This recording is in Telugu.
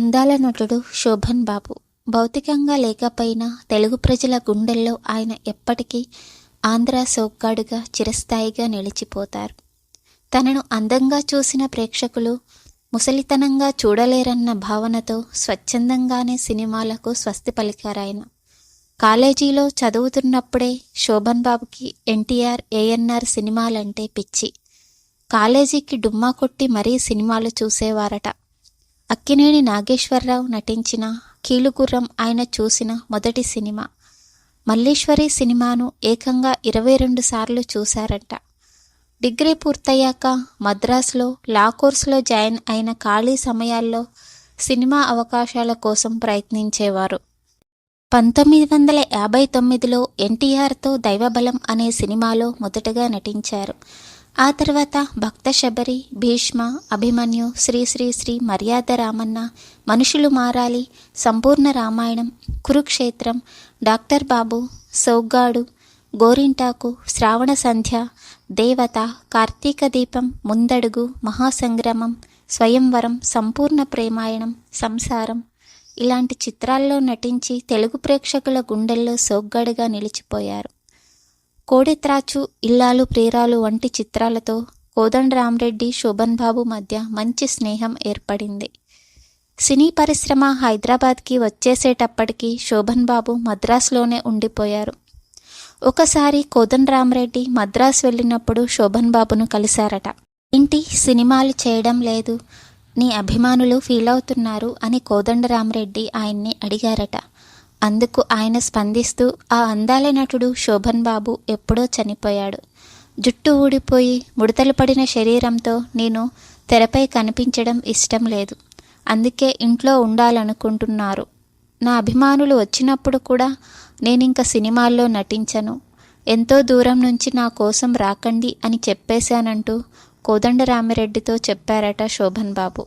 అందాల నటుడు శోభన్ బాబు. భౌతికంగా లేకపోయినా తెలుగు ప్రజల గుండెల్లో ఆయన ఎప్పటికీ ఆంధ్ర సోగ్గాడుగా చిరస్థాయిగా నిలిచిపోతారు. తనను అందంగా చూసిన ప్రేక్షకులు ముసలితనంగా చూడలేరన్న భావనతో స్వచ్ఛందంగానే సినిమాలకు స్వస్తి పలికారాయన. కాలేజీలో చదువుతున్నప్పుడే శోభన్ బాబుకి ఎన్టీఆర్ ఏఎన్ఆర్ సినిమాలంటే పిచ్చి. కాలేజీకి డుమ్మా కొట్టి మరీ సినిమాలు చూసేవారట. అక్కినేని నాగేశ్వరరావు నటించిన కీలుగుర్రం ఆయన చూసిన మొదటి సినిమా. మల్లేశ్వరి సినిమాను ఏకంగా ఇరవై రెండు సార్లు చూశారంట. డిగ్రీ పూర్తయ్యాక మద్రాసులో లా కోర్సులో జాయిన్ అయిన ఖాళీ సమయాల్లో సినిమా అవకాశాల కోసం ప్రయత్నించేవారు. పంతొమ్మిది వందల యాభై తొమ్మిదిలో ఎన్టీఆర్తో దైవబలం అనే సినిమాలో మొదటగా నటించారు. ఆ తర్వాత భక్త శబరి భీష్మ అభిమన్యు శ్రీ శ్రీ శ్రీ మర్యాద రామన్న మనుషులు మారాలి సంపూర్ణ రామాయణం కురుక్షేత్రం డాక్టర్ బాబు సోగ్గాడు గోరింటాకు శ్రావణ సంధ్య దేవత కార్తీక దీపం ముందడుగు మహాసంగ్రమం స్వయంవరం సంపూర్ణ ప్రేమాయణం సంసారం. ఇలాంటి చిత్రాల్లో నటించి తెలుగు ప్రేక్షకుల గుండెల్లో సోగ్గాడుగా నిలిచిపోయారు. కోడెత్రాచు ఇల్లాలు ప్రేరాలు వంటి చిత్రాలతో కోదండరామరెడ్డి శోభన్ బాబు మధ్య మంచి స్నేహం ఏర్పడింది. సినీ పరిశ్రమ హైదరాబాద్కి వచ్చేసేటప్పటికి శోభన్ బాబు మద్రాసులోనే ఉండిపోయారు. ఒకసారి కోదండరామరెడ్డి మద్రాసు వెళ్ళినప్పుడు శోభన్ బాబును కలిశారట. ఏంటి సినిమాలు చేయడం లేదు? నీ అభిమానులు ఫీల్ అవుతున్నారు? అని కోదండరామరెడ్డి ఆయన్ని అడిగారట. అందుకు ఆయన స్పందిస్తూ ఆ అందాల నటుడు శోభన్ బాబు ఎప్పుడో చనిపోయాడు. జుట్టు ఊడిపోయి ముడతలు పడిన శరీరంతో నేను తెరపై కనిపించడం ఇష్టం లేదు. అందుకే ఇంట్లో ఉండాలనుకుంటున్నారు. నా అభిమానులు వచ్చినప్పుడు కూడా నేనింక సినిమాల్లో నటించను. ఎంతో దూరం నుంచి నా కోసం రాకండి అని చెప్పేశానంటూ కోదండరామిరెడ్డితో చెప్పారట శోభన్ బాబు.